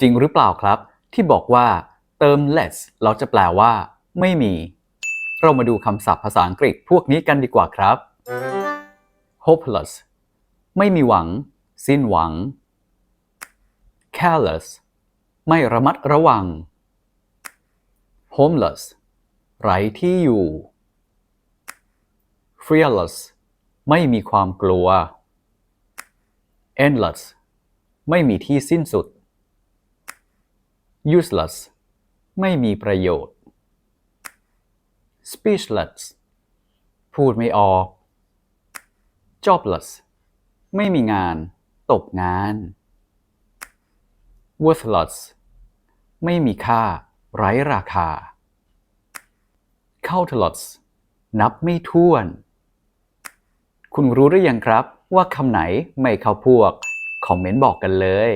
จริงหรือเปล่าครับ ที่บอกว่าเติม less เราจะแปลว่า ไม่มี เรามาดูคำศัพท์ภาษาอังกฤษพวกนี้กันดีกว่าครับ hopeless ไม่มีหวัง สิ้นหวัง careless ไม่ระมัดระวัง homeless ไร้ที่อยู่ fearless ไม่มีความกลัว endless ไม่มีที่สิ้นสุด useless ไม่มีประโยชน์ speechless พูดไม่ออก jobless ไม่มีงาน ตกงาน worthless ไม่มีค่า ไร้ราคา countless นับไม่ถ้วน คุณรู้หรือยังครับว่าคำไหนไม่เข้าพวก คอมเมนต์บอกกันเลย